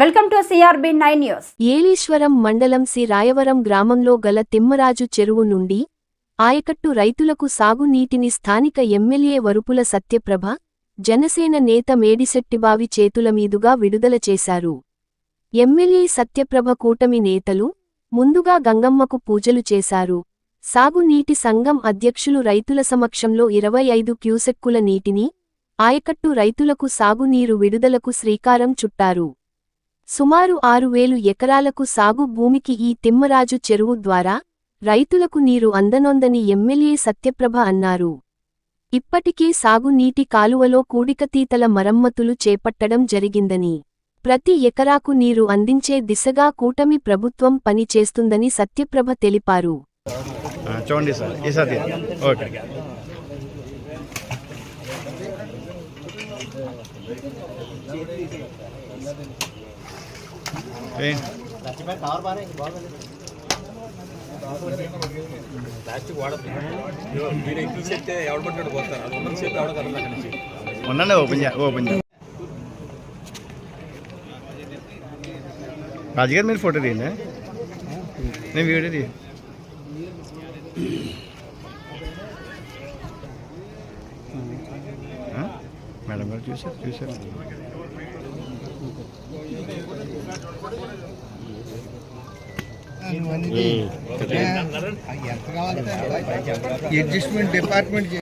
Welcome to CRB nine news. Yeleswaram మండలం C Rayavaram గ్రామంలో గల తిమ్మరాజు చెరువు నుండి ఆయకట్టు రైతులకు సాగునీటిని స్థానిక ఎమ్మెల్యే వరుపుల సత్యప్రభ జనసేన నేత మేడిశెట్టిబావి చేతుల మీదుగా విడుదల చేశారు. ఎమ్మెల్యే సత్యప్రభ కూటమి నేతలు ముందుగా గంగమ్మకు పూజలు చేశారు. సాగునీటి సంఘం అధ్యక్షులు రైతుల సమక్షంలో ఇరవై ఐదు క్యూసెక్కుల నీటిని ఆయకట్టు రైతులకు సాగునీరు విడుదలకు శ్రీకారం చుట్టారు. సుమారు ఆరు వేలు ఎకరాలకు సాగు భూమికి ఈ తిమ్మరాజు చెరువు ద్వారా రైతులకు నీరు అందనొందని ఎమ్మెల్యే సత్యప్రభ అన్నారు. ఇప్పటికే సాగునీటి కాలువలో కూడికతీతల మరమ్మతులు చేపట్టడం జరిగిందని ప్రతి ఎకరాకు నీరు అందించే దిశగా కూటమి ప్రభుత్వం పనిచేస్తుందని సత్యప్రభ తెలిపారు. చూడండి సార్. ఓకే. ఉండండి ఓపెన్ చే ఓపెన్ చే రాజుగారు మీరు ఫోటో తీయండి నేను వీడియో తీ మేడం గారు చూసారు చూసారు అడ్జస్ట్మెంట్ డిపార్ట్మెంట్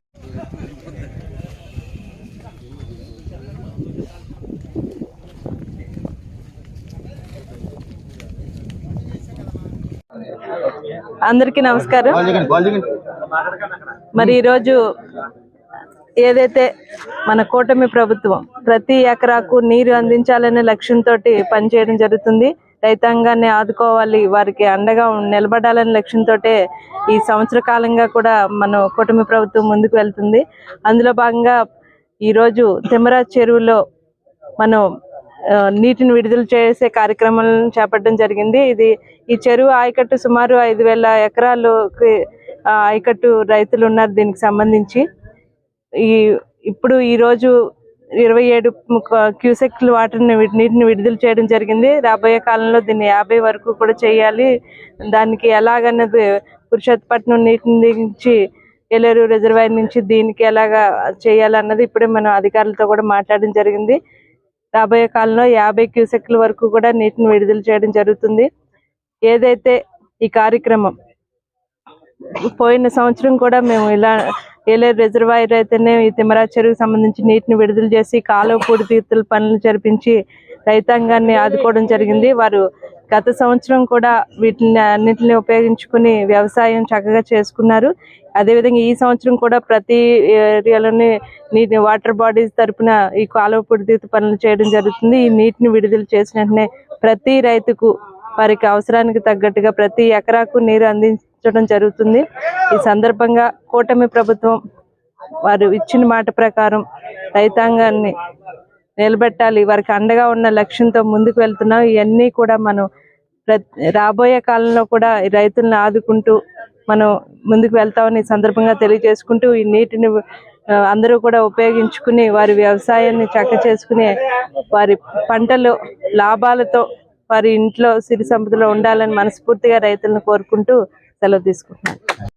అందరికీ నమస్కారం. మరి ఈరోజు ఏదైతే మన కూటమి ప్రభుత్వం ప్రతి ఎకరాకు నీరు అందించాలనే లక్ష్యంతో పనిచేయడం జరుగుతుంది. రైతాంగాన్ని ఆదుకోవాలి వారికి అండగా నిలబడాలనే లక్ష్యంతో ఈ సంవత్సర కాలంగా కూడా మన కూటమి ప్రభుత్వం ముందుకు వెళ్తుంది. అందులో భాగంగా ఈరోజు తిమ్మరాజ్ చెరువులో మనం నీటిని విడుదల చేసే కార్యక్రమాలను చేపట్టడం జరిగింది. ఇది ఈ చెరువు ఆయకట్టు సుమారు ఐదు వేల ఎకరాలు ఆయకట్టు రైతులు ఉన్నారు దీనికి సంబంధించి. ఈ ఇప్పుడు ఈ రోజు ఇరవై ఏడు క్యూసెక్ల వాటర్ని నీటిని విడుదల చేయడం జరిగింది. రాబోయే కాలంలో దీన్ని యాభై వరకు కూడా చేయాలి. దానికి ఎలాగన్నది పురుషోత్పట్నం నీటి నుంచి ఏలేరు రిజర్వాయర్ నుంచి దీనికి ఎలాగా చేయాలన్నది ఇప్పుడే మనం అధికారులతో కూడా మాట్లాడడం జరిగింది. రాబోయే కాలంలో యాభై క్యూసెక్ల వరకు కూడా నీటిని విడుదల చేయడం జరుగుతుంది. ఏదైతే ఈ కార్యక్రమం పోయిన సంవత్సరం కూడా మేము ఇలా ఏలేరు రిజర్వాయర్ అయితేనే ఈ తిమరా చెరువుకు సంబంధించి నీటిని విడుదల చేసి కాలువ పూడితీర్తుల పనులు జరిపించి రైతాంగాన్ని ఆదుకోవడం జరిగింది. వారు గత సంవత్సరం కూడా వీటిని అన్నింటిని ఉపయోగించుకుని వ్యవసాయం చక్కగా చేసుకున్నారు. అదేవిధంగా ఈ సంవత్సరం కూడా ప్రతి ఏరియాలోని నీటి వాటర్ బాడీస్ తరపున ఈ కాలువ పొడితీత పనులు చేయడం జరుగుతుంది. ఈ నీటిని విడుదల చేసిన వెంటనే ప్రతి రైతుకు వారికి అవసరానికి తగ్గట్టుగా ప్రతి ఎకరాకు నీరు అందించడం జరుగుతుంది. ఈ సందర్భంగా కూటమి ప్రభుత్వం వారు ఇచ్చిన మాట ప్రకారం రైతాంగాన్ని నిలబెట్టాలి. వారికి అండగా ఉన్న లక్ష్యంతో ముందుకు వెళ్తున్నాం. ఇవన్నీ కూడా మనం రాబోయే కాలంలో కూడా రైతులను ఆదుకుంటూ మనం ముందుకు వెళ్తామని సందర్భంగా తెలియజేసుకుంటూ ఈ నీటిని అందరూ కూడా ఉపయోగించుకుని వారి వ్యవసాయాన్ని చక్క చేసుకుని వారి పంటలు లాభాలతో వారి ఇంట్లో సిరి సంపదలో ఉండాలని మనస్ఫూర్తిగా రైతులను కోరుకుంటూ సెలవు తీసుకుంటున్నాను.